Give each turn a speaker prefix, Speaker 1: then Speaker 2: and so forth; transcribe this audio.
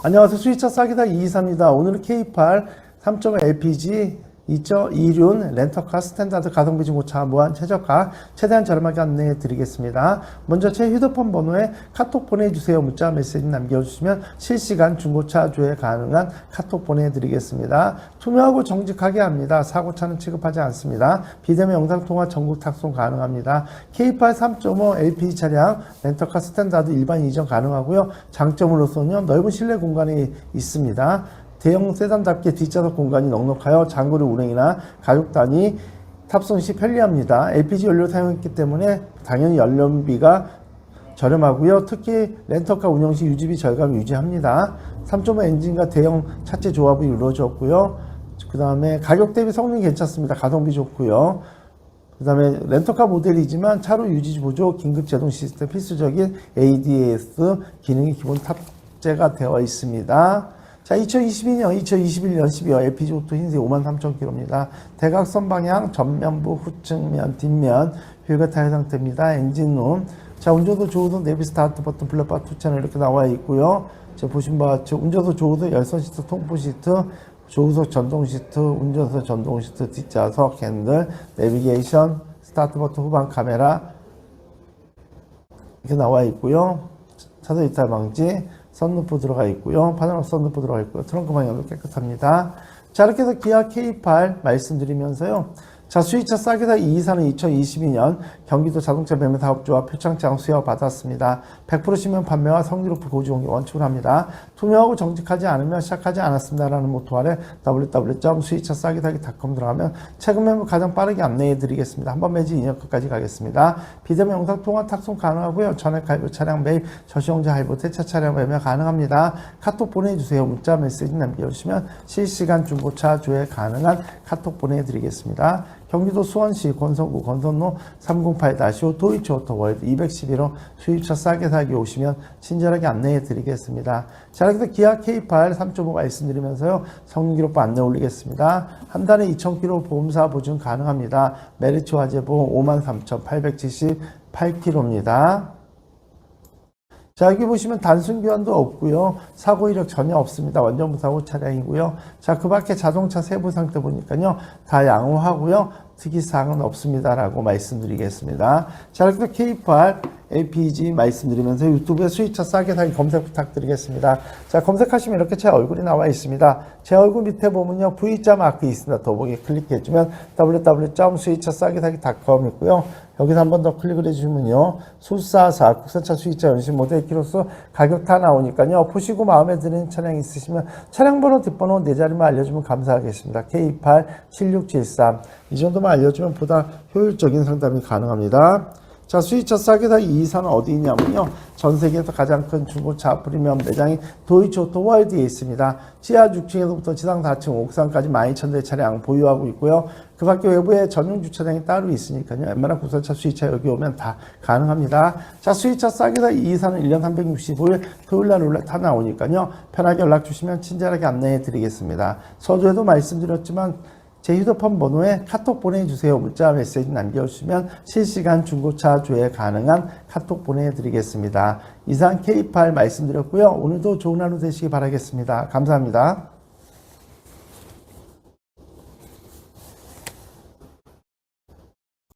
Speaker 1: 안녕하세요. 수위차 싸기다 이이사입니다. 오늘은 K8 3.5 LPG 있죠? 이륜 렌터카 스탠다드 가성비 중고차 무한 최저가 최대한 저렴하게 안내해 드리겠습니다. 먼저 제 휴대폰 번호에 카톡 보내주세요. 문자 메시지 남겨주시면 실시간 중고차 조회 가능한 카톡 보내드리겠습니다. 투명하고 정직하게 합니다. 사고차는 취급하지 않습니다. 비대면 영상통화 전국 탁송 가능합니다. K8 3.5 LPG 차량 렌터카 스탠다드 일반 이전 가능하고요. 장점으로서는 넓은 실내 공간이 있습니다. 대형 세단답게 뒷좌석 공간이 넉넉하여 장거리 운행이나 가족 단위 탑승 시 편리합니다. LPG 연료 사용했기 때문에 당연히 연료비가 저렴하고요. 특히 렌터카 운영 시 유지비 절감 유지합니다. 3.5 엔진과 대형 차체 조합이 이루어졌고요. 그 다음에 가격 대비 성능이 괜찮습니다. 가성비 좋고요. 그 다음에 렌터카 모델이지만 차로 유지 보조 긴급 제동 시스템 필수적인 ADAS 기능이 기본 탑재가 되어 있습니다. 자, 2022년, 2021년 12월 LPG 오토 흰색 53,000km입니다. 대각선 방향, 전면부, 후측면, 뒷면, 휠과 타이어 상태입니다. 엔진룸. 자, 운전도 조우도 내비 스타트 버튼, 블랙바 투 채널 이렇게 나와 있고요. 자, 보신 바와 같이 운전도 조우도 열선 시트, 통풍 시트, 조우석 전동 시트, 운전석 전동 시트, 뒷좌석, 핸들, 내비게이션, 스타트 버튼, 후방 카메라, 이렇게 나와 있고요. 차도 이탈 방지, 선루프 들어가 있고요. 파노라 선루프 들어가 있고요. 트렁크 방향도 깨끗합니다. 자, 이렇게 해서 기아 K8 말씀드리면서요. 자, 수입차 싸게다 이이사는 2022년 경기도 자동차 매매 사업주와 표창장 수여 받았습니다. 100% 시면 판매와 성질 높은 고지 공개 원칙을 합니다. 투명하고 정직하지 않으면 시작하지 않았습니다라는 모토 아래 www.수입차 싸게다기닷컴 들어가면 최근 매물 가장 빠르게 안내해 드리겠습니다. 한번 매지 2년 끝까지 가겠습니다. 비대면 영상 통화 탁송 가능하고요. 전액 할부 차량 매입, 저시용자 할부, 대차 차량 매매 가능합니다. 카톡 보내주세요. 문자 메시지 남겨주시면 실시간 중고차 조회 가능한 카톡 보내드리겠습니다. 경기도 수원시 권선구 권선로 308-5 도이치오토 월드 211호 수입차 싸게 사기 오시면 친절하게 안내해 드리겠습니다. 자, 해서 기아 K8 3.5 말씀드리면서요. 성능기록부 안내 올리겠습니다. 한 달에 2,000km 보험사 보증 가능합니다. 메리츠 화재보험 53,878km입니다. 자, 여기 보시면 단순 교환도 없고요. 사고 이력 전혀 없습니다. 완전 무사고 차량이고요. 자, 그 밖에 자동차 세부 상태 보니까요. 다 양호하고요. 특이사항은 없습니다라고 말씀드리겠습니다. 자, 이렇게 K8 LPG 말씀드리면서 유튜브에 수입차 싸게 사기 검색 부탁드리겠습니다. 자, 검색하시면 이렇게 제 얼굴이 나와 있습니다. 제 얼굴 밑에 보면요. V자 마크 있습니다. 더보기 클릭해주면 www.수입차 싸게 사기.com 있고요. 여기서 한 번 더 클릭을 해주시면요. 수사사 국산차 수입차 연식 모델 키로수 가격 다 나오니까요. 보시고 마음에 드는 차량 있으시면 차량 번호 뒷번호 네 자리만 알려주면 감사하겠습니다. K28 7673 이 정도만 알려주면 보다 효율적인 상담이 가능합니다. 자, 수입차 싸게 사기 이사는 어디 있냐면요. 전 세계에서 가장 큰 중고차 프리미엄 매장이 도이치 오토 월드에 있습니다. 지하 6층에서부터 지상 4층, 옥상까지 12,000대 차량 보유하고 있고요. 그 밖에 외부에 전용 주차장이 따로 있으니까요. 웬만한 국산차 수입차 여기 오면 다 가능합니다. 자, 수입차 싸게 사기 이사는 1년 365일 토요일날 원래 다 나오니까요. 편하게 연락 주시면 친절하게 안내해 드리겠습니다. 서두에도 말씀드렸지만 제 휴대폰 번호에 카톡 보내주세요. 문자 메시지 남겨주시면 실시간 중고차 조회 가능한 카톡 보내드리겠습니다. 이상 K8 말씀드렸고요. 오늘도 좋은 하루 되시기 바라겠습니다. 감사합니다.